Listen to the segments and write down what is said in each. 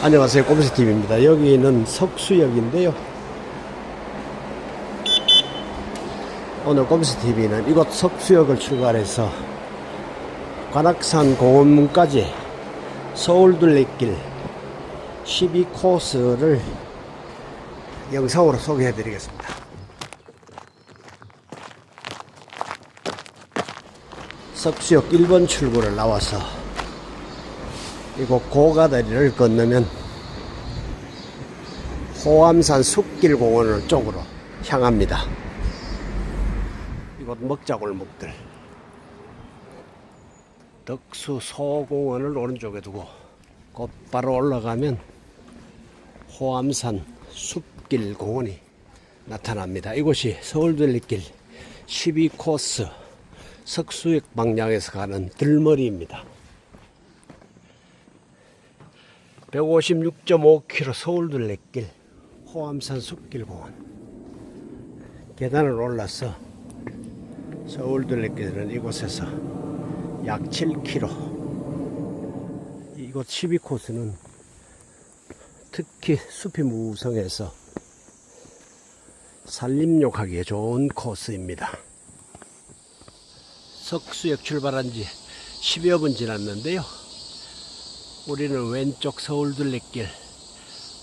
안녕하세요. 꼼수TV입니다. 여기는 석수역인데요. 오늘 꼼수TV는 이곳 석수역을 출발해서 관악산 공원문까지 서울 둘레길 12코스를 영상으로 소개해 드리겠습니다. 석수역 1번 출구를 나와서 이곳 고가다리를 건너면 호암산 숲길공원을 쪽으로 향합니다. 이곳 먹자골목들 덕수 소공원을 오른쪽에 두고 곧바로 올라가면 호암산 숲길공원이 나타납니다. 이곳이 서울들리길 12코스 석수역 방향에서 가는 들머리입니다. 156.5km 서울 둘레길 호암산 숲길공원. 계단을 올라서 서울 둘레길은 이곳에서 약 7km 이곳 12코스는 특히 숲이 무성해서 산림욕하기에 좋은 코스입니다. 석수역 출발한 지 10여 분 지났는데요 우리는 왼쪽 서울둘레길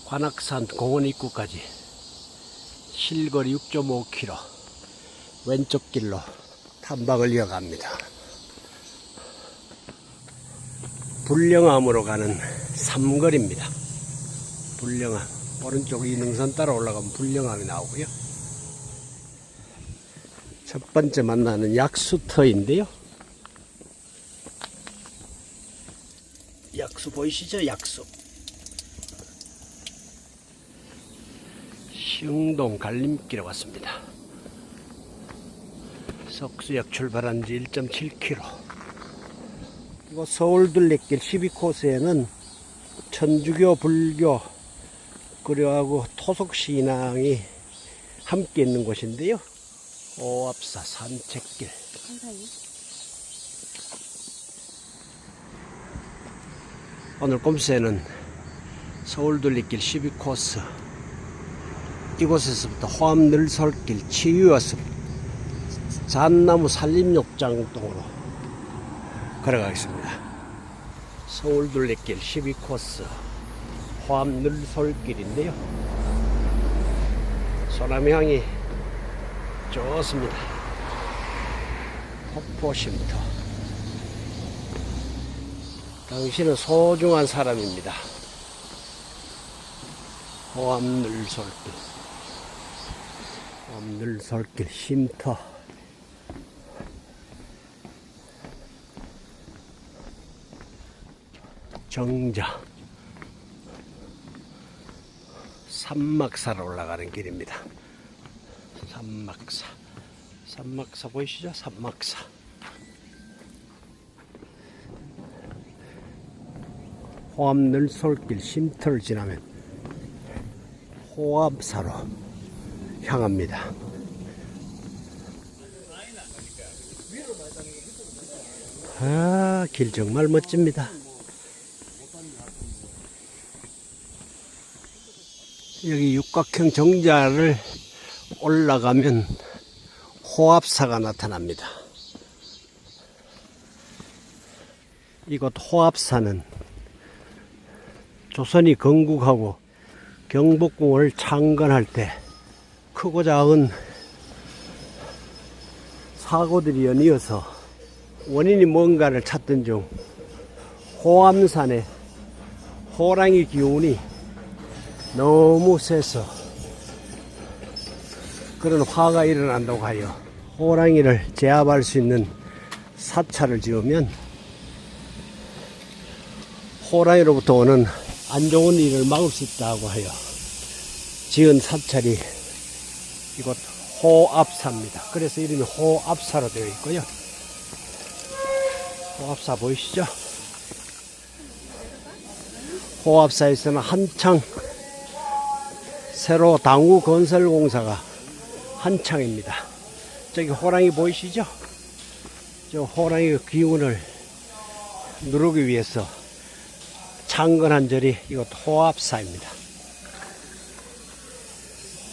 관악산 공원 입구까지 실거리 6.5km 왼쪽 길로 탐방을 이어갑니다. 불령암으로 가는 삼거리입니다. 불령암 오른쪽 이 능선 따라 올라가면 불령암이 나오고요. 첫 번째 만나는 약수터인데요. 약수 보이시죠? 약수. 시흥동 갈림길에 왔습니다. 석수역 출발한 지 1.7km. 이곳 서울 둘레길 12코스에는 천주교, 불교, 그리고 토속 신앙이 함께 있는 곳인데요. 오압사 산책길. 오늘 꼼수에는 서울 둘리길 12코스. 이곳에서부터 호암 늘설길 치유와숲 잣나무 산림욕장 동으로 걸어가겠습니다. 서울둘레길 12코스 호암 늘설길인데요. 소나무 향이 좋습니다. 폭포 쉼터 당신은 소중한 사람입니다. 호암늘솔길, 호암늘솔길 쉼터. 정자. 산막사로 올라가는 길입니다. 산막사. 산막사 보이시죠? 산막사. 호암 늘솔길 쉼터를 지나면 호암사로 향합니다. 아, 길 정말 멋집니다. 여기 육각형 정자를 올라가면 호합사가 나타납니다. 이곳 호합사는 조선이 건국하고 경복궁을 창건할 때 크고 작은 사고들이 연이어서 원인이 뭔가를 찾던 중 호암산에 호랑이 기운이 너무 세서 그런 화가 일어난다고 하여 호랑이를 제압할 수 있는 사찰을 지으면 호랑이로부터 오는 안 좋은 일을 막을 수 있다고 하여 지은 사찰이 이곳 호압사입니다. 그래서 이름이 호압사로 되어 있고요. 호압사 보이시죠? 호압사에서는 한창 새로 당우 건설 공사가 한창입니다. 저기 호랑이 보이시죠? 저 호랑이 기운을 누르기 위해서 창건한 절이 이곳 호합사입니다.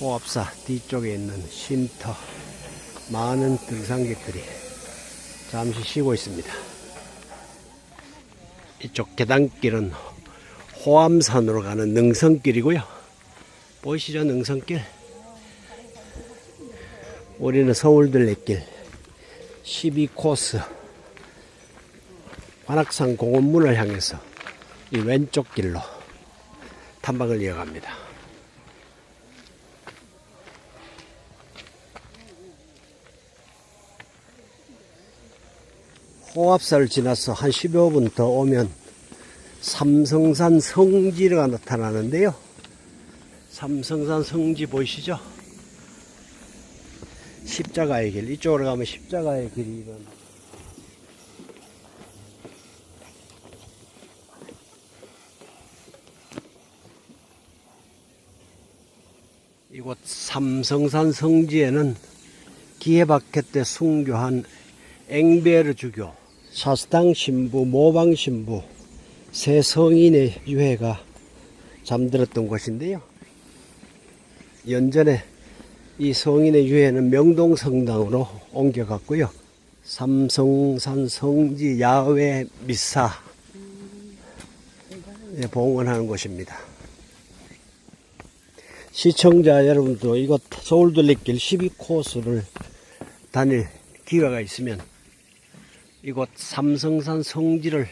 호합사 뒤쪽에 있는 쉼터 많은 등산객들이 잠시 쉬고 있습니다. 이쪽 계단길은 호암산으로 가는 능선길이고요. 보이시죠? 능선길. 우리는 서울들레길 12코스 관악산 공원문을 향해서 이 왼쪽 길로 탐방을 이어갑니다. 호합사를 지나서 한 10여 분더 오면 삼성산 성지가 나타나는데요. 삼성산 성지 보이시죠? 십자가의 길. 이쪽으로 가면 십자가의 길이 일어 이곳 삼성산 성지에는 기해박해 때 순교한 앵베르 주교, 사스당 신부, 모방 신부, 세 성인의 유해가 잠들었던 곳인데요. 연전에 이 성인의 유해는 명동 성당으로 옮겨갔고요. 삼성산 성지 야외 미사 에 봉헌하는 곳입니다. 시청자 여러분도 이곳 서울 둘레길 12코스를 다닐 기회가 있으면 이곳 삼성산 성지를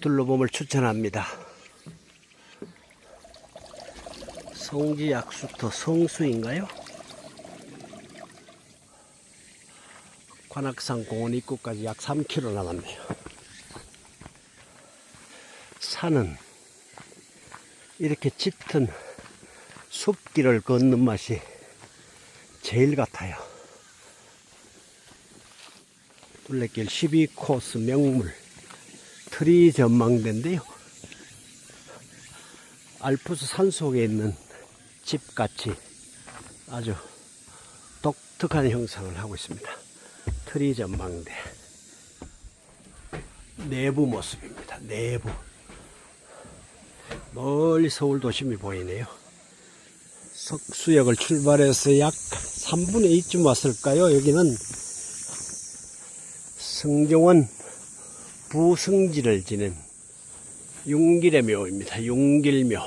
둘러봄을 추천합니다. 성지 약수터 성수인가요? 관악산 공원 입구까지 약 3km 남았네요. 산은 이렇게 짙은 숲길을 걷는 맛이 제일 같아요. 둘레길 12코스 명물 트리 전망대인데요. 알프스 산 속에 있는 집같이 아주 독특한 형상을 하고 있습니다. 트리 전망대 내부 모습입니다. 내부 멀리 서울 도심이 보이네요. 석수역을 출발해서 약 3분의 2쯤 왔을까요? 여기는 성정원 부승지를 지낸 용길의 묘입니다. 용길묘.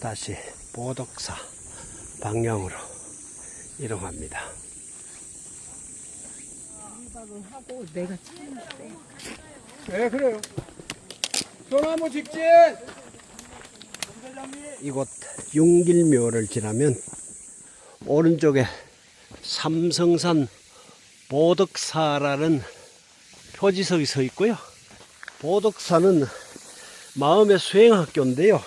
다시 보덕사 방향으로 이동합니다. 생각을 하고 내가 찍는데 네, 그래요. 소나무 직진! 이곳 용길묘를 지나면 오른쪽에 삼성산 보덕사라는 표지석이 서 있고요. 보덕사는 마음의 수행학교인데요.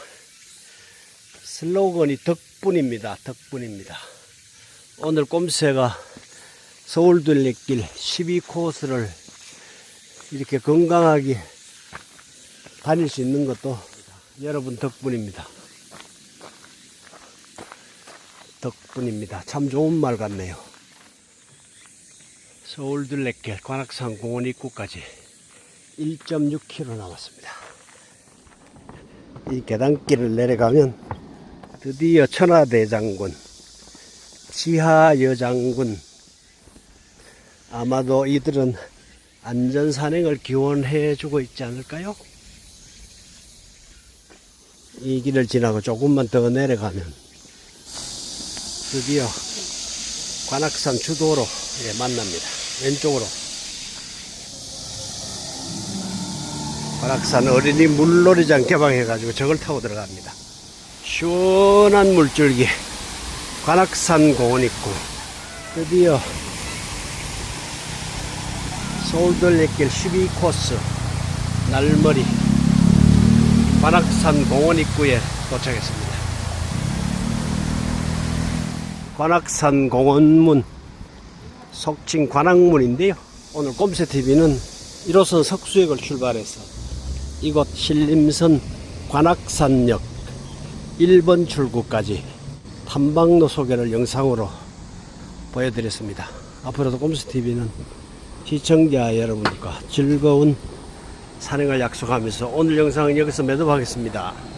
슬로건이 덕분입니다. 덕분입니다. 오늘 꼼새가 서울 둘레길 12코스를 이렇게 건강하게 다닐 수 있는 것도 여러분 덕분입니다. 덕분입니다. 참 좋은 말 같네요. 서울 둘레길 관악산 공원 입구까지 1.6km 남았습니다. 이 계단길을 내려가면 드디어 천하대장군, 지하여장군, 아마도 이들은 안전산행을 기원해 주고 있지 않을까요? 이 길을 지나고 조금만 더 내려가면 드디어 관악산 주도로 예, 만납니다. 왼쪽으로. 관악산 어린이 물놀이장 개방해가지고 저걸 타고 들어갑니다. 시원한 물줄기. 관악산 공원 있고 드디어 서울둘레길 12코스 날머리 관악산 공원 입구에 도착했습니다. 관악산 공원문 속칭 관악문인데요. 오늘 꼼새TV는 1호선 석수역을 출발해서 이곳 신림선 관악산역 1번 출구까지 탐방로 소개를 영상으로 보여드렸습니다. 앞으로도 꼼새TV는 시청자 여러분과 즐거운 산행을 약속하면서 오늘 영상은 여기서 매도하겠습니다.